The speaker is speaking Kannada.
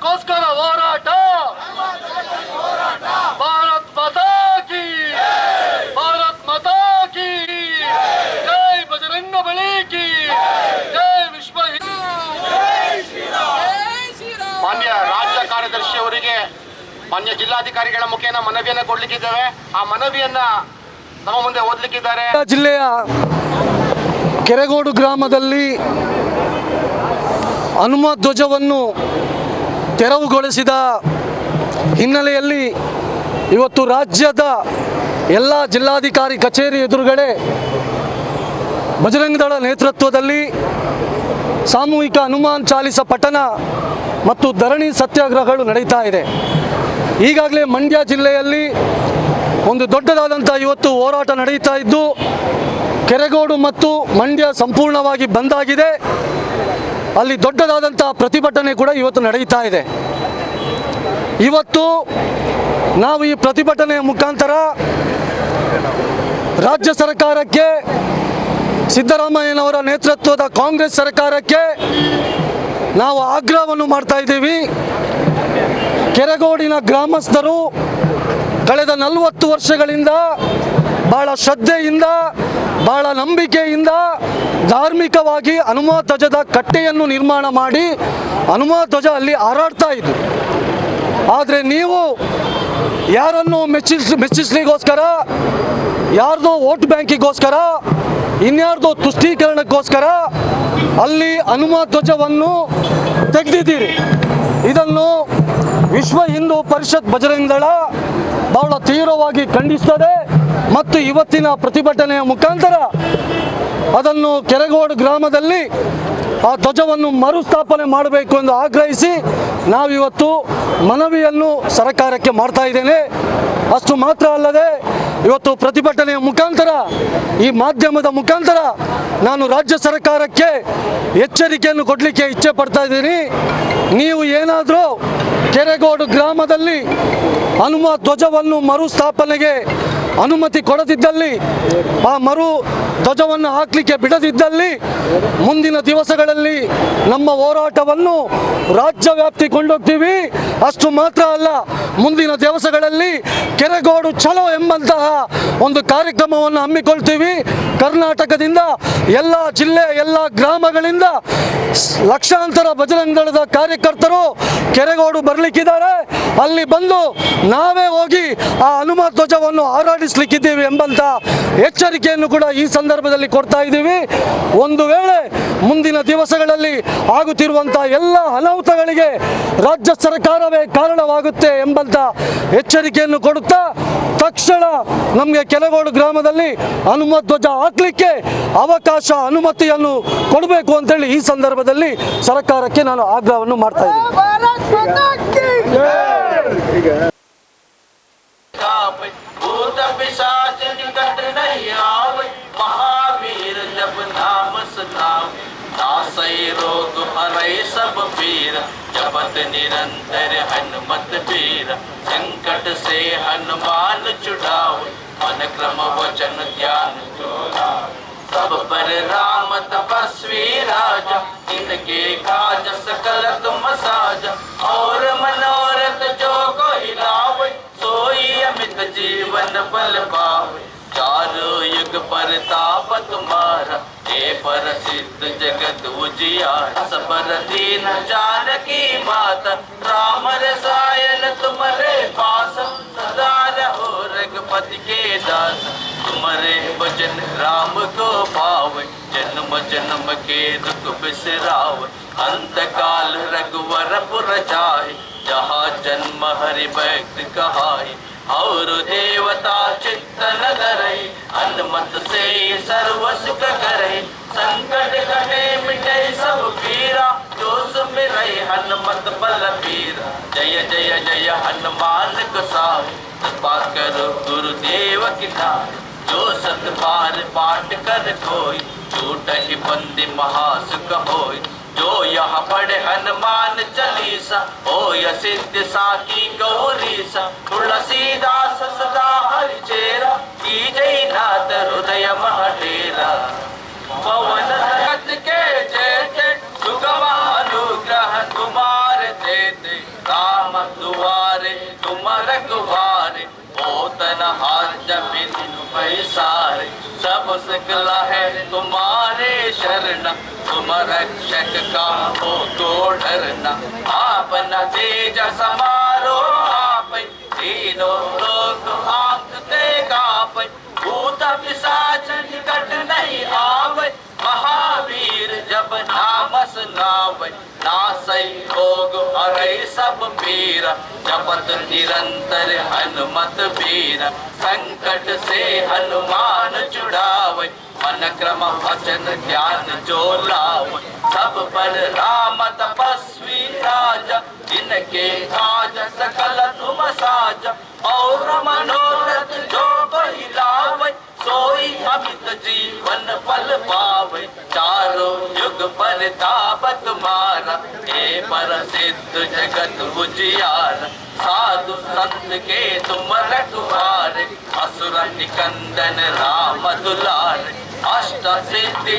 ಯಾತಕ್ಕೋಸ್ಕರ ಹೋರಾಟ! ಭಾರತ್ ಮಾತಾ ಕಿ ಭಾರತ್ ಮಾತಾ ಕಿ ಜೈ! ಬಜರಂಗ ಬಳಿಕಿ ಜೈ! ವಿಶ್ವ ಹಿಂದೂ ಮಾನ್ಯ ರಾಜ್ಯ ಕಾರ್ಯದರ್ಶಿ ಅವರಿಗೆ ಮಾನ್ಯ ಜಿಲ್ಲಾಧಿಕಾರಿಗಳ ಮುಖೇನ ಮನವಿಯನ್ನ ಕೊಡ್ಲಿಕ್ಕಿದ್ದೇವೆ. ಆ ಮನವಿಯನ್ನ ನಮ್ಮ ಮುಂದೆ ಓದ್ಲಿಕ್ಕಿದ್ದಾರೆ. ಜಿಲ್ಲೆಯ ಕೆರೆಗೋಡು ಗ್ರಾಮದಲ್ಲಿ ಹನುಮ ಧ್ವಜವನ್ನು ತೆರವುಗೊಳಿಸಿದ ಹಿನ್ನೆಲೆಯಲ್ಲಿ ಇವತ್ತು ರಾಜ್ಯದ ಎಲ್ಲ ಜಿಲ್ಲಾಧಿಕಾರಿ ಕಚೇರಿ ಎದುರುಗಡೆ ಬಜರಂಗ ದಳ ನೇತೃತ್ವದಲ್ಲಿ ಸಾಮೂಹಿಕ ಹನುಮಾನ್ ಚಾಲಿಸ ಪಠನ ಮತ್ತು ಧರಣಿ ಸತ್ಯಾಗ್ರಹಗಳು ನಡೀತಾ ಇದೆ. ಈಗಾಗಲೇ ಮಂಡ್ಯ ಜಿಲ್ಲೆಯಲ್ಲಿ ಒಂದು ದೊಡ್ಡದಾದಂಥ ಇವತ್ತು ಹೋರಾಟ ನಡೀತಾ ಇದ್ದು, ಕೆರೆಗೋಡು ಮತ್ತು ಮಂಡ್ಯ ಸಂಪೂರ್ಣವಾಗಿ ಬಂದಾಗಿದೆ ಅಲ್ಲಿ ದೊಡ್ಡದಾದಂಥ ಪ್ರತಿಭಟನೆ ಕೂಡ ಇವತ್ತು ನಡೆಯುತ್ತಾ ಇದೆ. ಇವತ್ತು ನಾವು ಈ ಪ್ರತಿಭಟನೆಯ ಮುಖಾಂತರ ರಾಜ್ಯ ಸರ್ಕಾರಕ್ಕೆ ಸಿದ್ದರಾಮಯ್ಯನವರ ನೇತೃತ್ವದ ಕಾಂಗ್ರೆಸ್ ಸರ್ಕಾರಕ್ಕೆ ನಾವು ಆಗ್ರಹವನ್ನು ಮಾಡ್ತಾ ಇದ್ದೀವಿ. ಕೆರೆಗೋಡಿನ ಗ್ರಾಮಸ್ಥರು ಕಳೆದ ನಲವತ್ತು ವರ್ಷಗಳಿಂದ ಬಹಳ ಶ್ರದ್ಧೆಯಿಂದ ಬಹಳ ನಂಬಿಕೆಯಿಂದ ಧಾರ್ಮಿಕವಾಗಿ ಹನುಮ ಧ್ವಜದ ಕಟ್ಟೆಯನ್ನು ನಿರ್ಮಾಣ ಮಾಡಿ ಹನುಮ ಧ್ವಜ ಅಲ್ಲಿ ಹಾರಾಡ್ತಾ ಇದ್ದು ಆದರೆ ನೀವು ಯಾರನ್ನು ಮೆಚ್ಚಿಸ್, ಮೆಚ್ಚಿಸ್ಲಿಗೋಸ್ಕರ, ಯಾರ್ದೋ ವೋಟ್ ಬ್ಯಾಂಕಿಗೋಸ್ಕರ, ಇನ್ಯಾರ್ದೋ ತುಷ್ಟೀಕರಣಕ್ಕೋಸ್ಕರ ಅಲ್ಲಿ ಹನುಮ ಧ್ವಜವನ್ನು ತೆಗೆದಿದ್ದೀರಿ. ಇದನ್ನು ವಿಶ್ವ ಹಿಂದೂ ಪರಿಷತ್ ಬಜರಂಗ ದಳ ಬಹಳ ತೀವ್ರವಾಗಿ ಖಂಡಿಸ್ತದೆ ಮತ್ತು ಇವತ್ತಿನ ಪ್ರತಿಭಟನೆಯ ಮುಖಾಂತರ ಅದನ್ನು ಕೆರೆಗೋಡು ಗ್ರಾಮದಲ್ಲಿ ಆ ಧ್ವಜವನ್ನು ಮರುಸ್ಥಾಪನೆ ಮಾಡಬೇಕು ಎಂದು ಆಗ್ರಹಿಸಿ ನಾವಿವತ್ತು ಮನವಿಯನ್ನು ಸರ್ಕಾರಕ್ಕೆ ಮಾಡ್ತಾ ಇದ್ದೇನೆ. ಅಷ್ಟು ಮಾತ್ರ ಅಲ್ಲದೆ ಇವತ್ತು ಪ್ರತಿಭಟನೆಯ ಮುಖಾಂತರ, ಈ ಮಾಧ್ಯಮದ ಮುಖಾಂತರ ನಾನು ರಾಜ್ಯ ಸರ್ಕಾರಕ್ಕೆ ಎಚ್ಚರಿಕೆಯನ್ನು ಕೊಡಲಿಕ್ಕೆ ಇಚ್ಛೆ ಪಡ್ತಾ ಇದ್ದೀನಿ. ನೀವು ಏನಾದರೂ ಕೆರೆಗೋಡು ಗ್ರಾಮದಲ್ಲಿ ಹನುಮ ಧ್ವಜವನ್ನು ಮರುಸ್ಥಾಪನೆಗೆ ಅನುಮತಿ ಕೊಡದಿದ್ದಲ್ಲಿ, ಆ ಮರು ಧ್ವಜವನ್ನು ಹಾಕಲಿಕ್ಕೆ ಬಿಡದಿದ್ದಲ್ಲಿ, ಮುಂದಿನ ದಿವಸಗಳಲ್ಲಿ ನಮ್ಮ ಹೋರಾಟವನ್ನು ರಾಜ್ಯ ವ್ಯಾಪ್ತಿ ಕೊಂಡೋಗ್ತೀವಿ. ಅಷ್ಟು ಮಾತ್ರ ಅಲ್ಲ, ಮುಂದಿನ ದಿವಸಗಳಲ್ಲಿ ಕೆರೆಗೋಡು ಚಲೋ ಎಂಬಂತಹ ಒಂದು ಕಾರ್ಯಕ್ರಮವನ್ನು ಹಮ್ಮಿಕೊಳ್ತೀವಿ. ಕರ್ನಾಟಕದಿಂದ ಎಲ್ಲ ಜಿಲ್ಲೆ, ಎಲ್ಲ ಗ್ರಾಮಗಳಿಂದ ಲಕ್ಷಾಂತರ ಬಜರಂಗ ದಳದ ಕಾರ್ಯಕರ್ತರು ಕೆರೆಗೋಡು ಬರಲಿಕ್ಕಿದ್ದಾರೆ. ಅಲ್ಲಿ ಬಂದು ನಾವೇ ಹೋಗಿ ಆ ಹನುಮ ಧ್ವಜವನ್ನು ಹಾರಾಡಿಸ್ಲಿಕ್ಕಿದ್ದೀವಿ ಎಂಬಂತ ಎಚ್ಚರಿಕೆಯನ್ನು ಕೂಡ ಈ ಸಂದರ್ಭದಲ್ಲಿ ಕೊಡ್ತಾ ಇದ್ದೀವಿ. ಒಂದು ವೇಳೆ ಮುಂದಿನ ದಿವಸಗಳಲ್ಲಿ ಆಗುತ್ತಿರುವಂಥ ಎಲ್ಲ ಅನಾಹುತಗಳಿಗೆ ರಾಜ್ಯ ಸರ್ಕಾರವೇ ಕಾರಣವಾಗುತ್ತೆ ಎಂಬಂತ ಎಚ್ಚರಿಕೆಯನ್ನು ಕೊಡುತ್ತಾ ತಕ್ಷಣ ನಮಗೆ ಕೆಲಗೋಡು ಗ್ರಾಮದಲ್ಲಿ ಹನುಮ ಧ್ವಜ ಹಾಕ್ಲಿಕ್ಕೆ ಅವಕಾಶ ಅನುಮತಿಯನ್ನು ಕೊಡಬೇಕು ಅಂತೇಳಿ ಈ ಸಂದರ್ಭದಲ್ಲಿ ಸರ್ಕಾರಕ್ಕೆ ನಾನು ಆಗ್ರಹವನ್ನು ಮಾಡ್ತಾ ಇದ್ದೀನಿ भारत माता की आवे भूत पिशाच निकट नहीं आवे महावीर जब नाम सुनावे नासै रोग हरै सब पीर जपत निरंतर हनुमत वीर संकट से हनुमान छुड़ावे मन क्रम वचन ध्यान जोड़ा पर राम तपस्वी राजा इनके काज सकल तुम साजा। और मनोरथ जो कोई लावे सोई अमित जीवन बल पावे। चारों युग परताप तुम्हारा हे पर सिद्ध जगत उजियार सबर दीन जानकी माता राम रसायन तुम्हारे पास। सदा रहो रघुपति के दास तुम्हारे भजन राम को पावे, जन्म जन्म के दुख बिसराव। अंत काल रघुवर पुर जाए, जहाँ जन्म हरि भक्त कहाय और देवता चित्तन धरई अनुमत से सर्व सुख करे। संकट कटे मिटे बलबीर जय जय जय, हनुमान गोसाई कृपा करो गुरुदेव की नाम जो सत बार पाठ कर कोई झूठ ही बंदी महासुख होई। जो यहाँ पढ़े हनुमान चालीसा हो या सिद्ध साकी गौरीसा। तुलसीदास सदा हरि चेरा। सकला है तुम्हारे शरण। तुम रक्षक का हो तो डरना। आपन तेज समारो सब पीर, जपत निरंतर हनुमत वीर संकट से हनुमान जुड़ाव मन क्रम वचन ज्ञान जो लाव। सब पर राम तपस्वी तापत मारा हे पर सिद्ध जगत बुझियार साधु संत के तुम रखवारे, असुर निकंदन राम दुलार। अष्ट सिद्धि